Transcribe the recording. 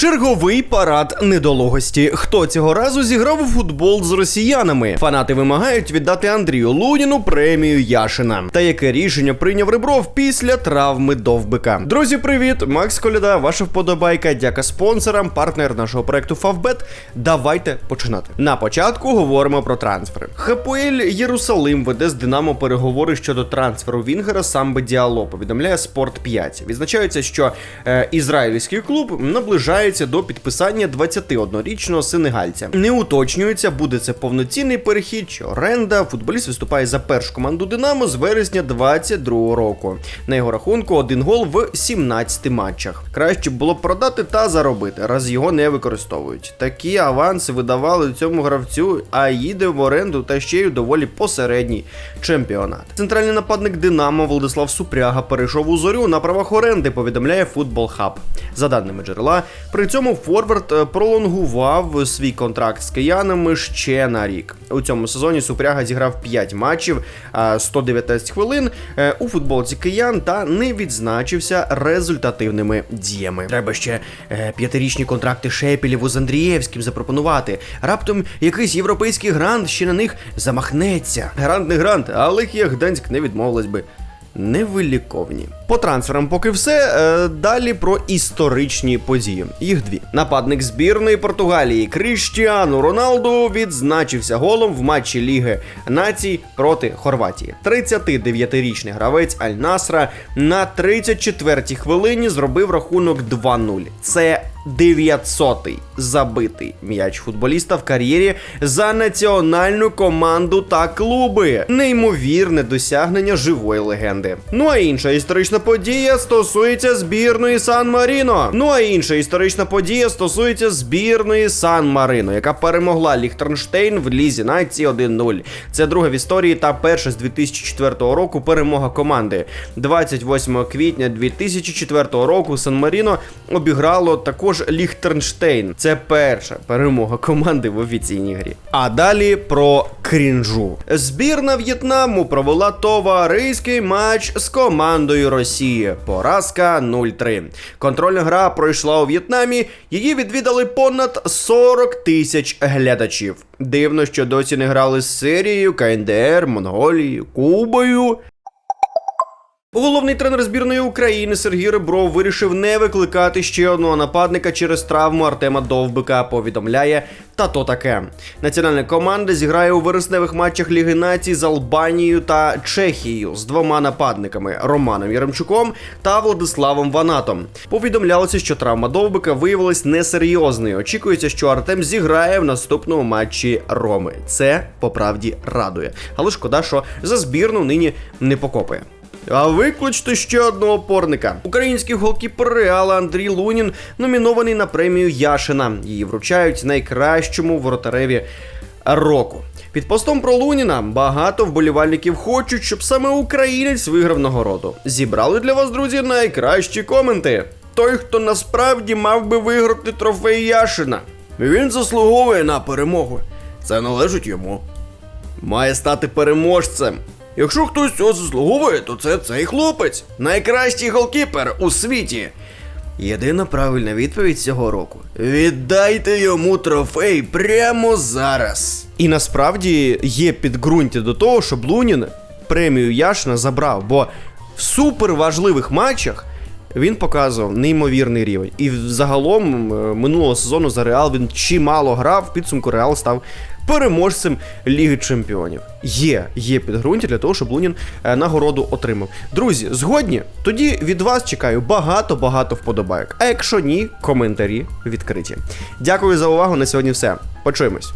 Черговий парад недолугості. Хто цього разу зіграв у футбол з росіянами? Фанати вимагають віддати Андрію Луніну премію Яшина. Та яке рішення прийняв Ребров після травми довбика? Друзі, привіт! Макс Коляда, ваша вподобайка. Дяка спонсорам, партнер нашого проекту Фавбет. Давайте починати. На початку говоримо про трансфери. Хапуель Єрусалим веде з Динамо переговори щодо трансферу Вінгера Самбе Діало. Повідомляє Спорт 5. Відзначається, що е, ізраїльський клуб наближається до підписання 21-річного сенегальця. Не уточнюється, буде це повноцінний перехід чи оренда. Футболіст виступає за першу команду Динамо з вересня 22 року. На його рахунку один гол в 17 матчах. Краще було б продати та заробити, раз його не використовують. Такі аванси видавали цьому гравцю, а їде в оренду та ще й доволі посередній чемпіонат. Центральний нападник Динамо Владислав Супряга перейшов у зорю на правах оренди. Повідомляє Футбол Хаб. За даними джерела, при цьому Форвард е, пролонгував свій контракт з киянами ще на рік. У цьому сезоні Супряга зіграв 5 матчів, а 119 хвилин е, у футболці киян та не відзначився результативними діями. Треба ще е, п'ятирічні контракти Шепелєву з Андрієвським запропонувати. Раптом якийсь європейський грант ще на них замахнеться. Грант не грант, але Лехія Гданськ не відмовилась би невиліковні. По трансферам поки все. Е, далі про історичні події. Їх дві. Нападник збірної Португалії Кріштіану Роналду відзначився голом в матчі Ліги націй проти Хорватії. 39-річний гравець Аль Насра на 34-й хвилині зробив рахунок 2-0. Це 900-й забитий м'яч футболіста в кар'єрі за національну команду та клуби. Неймовірне досягнення живої легенди. Ну а інша історична подія стосується збірної Сан Маріно. Ну а інша історична подія стосується збірної Сан Марино, яка перемогла Ліхтенштейн в лізі нації 1-0. Це друга в історії та перша з 2004 року перемога команди. 28 квітня 2004 року Сан Маріно обіграло також Ліхтенштейн. Це перша перемога команди в офіційній грі. А далі про крінжу. Збірна В'єтнаму провела товариський матч з командою Росії. Поразка 0-3. Контрольна гра пройшла у В'єтнамі. Її відвідали понад 40 тисяч глядачів. Дивно, що досі не грали з Сирією, КНДР, Монголією, Кубою. Головний тренер збірної України Сергій Ребров вирішив не викликати ще одного нападника через травму Артема Довбика. Повідомляє та то таке. Національна команда зіграє у вересневих матчах Ліги націй з Албанією та Чехією з двома нападниками Романом Яремчуком та Владиславом Ванатом. Повідомлялося, що травма Довбика виявилась несерйозною. Очікується, що Артем зіграє в наступному матчі Роми. Це по правді радує. Але шкода, що за збірну нині не покопає. А викличте ще одного опорника. Український голкіпер Реала Андрій Лунін номінований на премію Яшина. Її вручають найкращому воротареві року. Під постом про Луніна багато вболівальників хочуть, щоб саме українець виграв нагороду. Зібрали для вас, друзі, найкращі коменти. Той, хто насправді мав би виграти трофей Яшина. Він заслуговує на перемогу. Це належить йому. Має стати переможцем. Якщо хтось цього заслуговує, то це цей хлопець. Найкращий голкіпер у світі. Єдина правильна відповідь цього року: віддайте йому трофей прямо зараз. І насправді є підґрунтя до того, щоб Лунін премію Яшина забрав, бо в суперважливих матчах. Він показував неймовірний рівень. І загалом е, минулого сезону за Реал він чимало грав. В підсумку Реал став переможцем Ліги Чемпіонів. Є, є підґрунтя для того, щоб Лунін е, нагороду отримав. Друзі, згодні? Тоді від вас чекаю багато-багато вподобайок. А якщо ні, коментарі відкриті. Дякую за увагу. На сьогодні все. Почуємось.